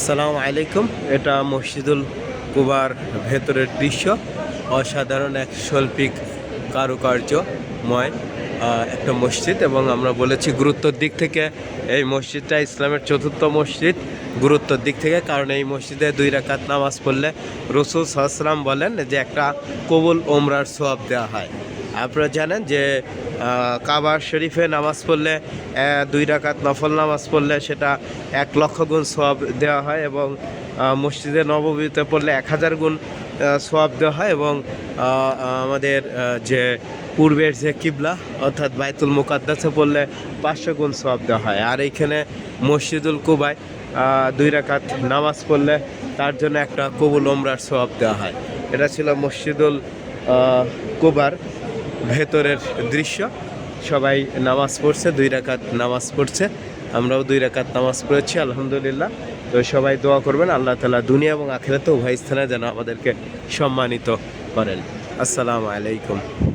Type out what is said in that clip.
আসসালামু আলাইকুম। এটা মসজিদুল কুবার ভেতরের দৃশ্য। অসাধারণ এক শৈল্পিক কারুকার্যময় একটা মসজিদ এবং আমরা বলেছি গুরুত্বর দিক থেকে এই মসজিদটা ইসলামের চতুর্থ মসজিদ গুরুত্বর দিক থেকে, কারণ এই মসজিদে দুই রাকাত নামাজ পড়লে রসুল সাহসালাম বলেন যে একটা কবুল ওমরার সোয়াব দেওয়া হয়। আপনারা জানেন যে আহ, কাবা শরীফে নামাজ পড়লে দুই রাকাত নফল নামাজ পড়লে সেটা এক লক্ষ গুণ সোয়াব দেওয়া হয় এবং মসজিদে নববীতে পড়লে এক হাজার গুণ সোয়াব দেওয়া হয় এবং আমাদের যে পূর্বের যে কিবলা অর্থাৎ বাইতুল মুকাদ্দাসে পড়লে পাঁচশো গুণ সোয়াব দেওয়া হয়। আর এইখানে মসজিদুল কুবায় দুই রাকাত নামাজ পড়লে তার জন্য একটা কবুল ওমরার সোয়াব দেওয়া হয়। এটা ছিল মসজিদুল কুবার। ভেতরের দৃশ্য। সবাই নামাজ পড়ছে, দুই রাকাত নামাজ পড়ছে। আমরাও দুই রাকাত নামাজ পড়েছি, আলহামদুলিল্লাহ। তো সবাই দোয়া করবেন, আল্লাহ তালা দুনিয়া এবং আখেরাতে উভয় স্থানে যেন আমাদেরকে সম্মানিত করেন। আসসালামু আলাইকুম।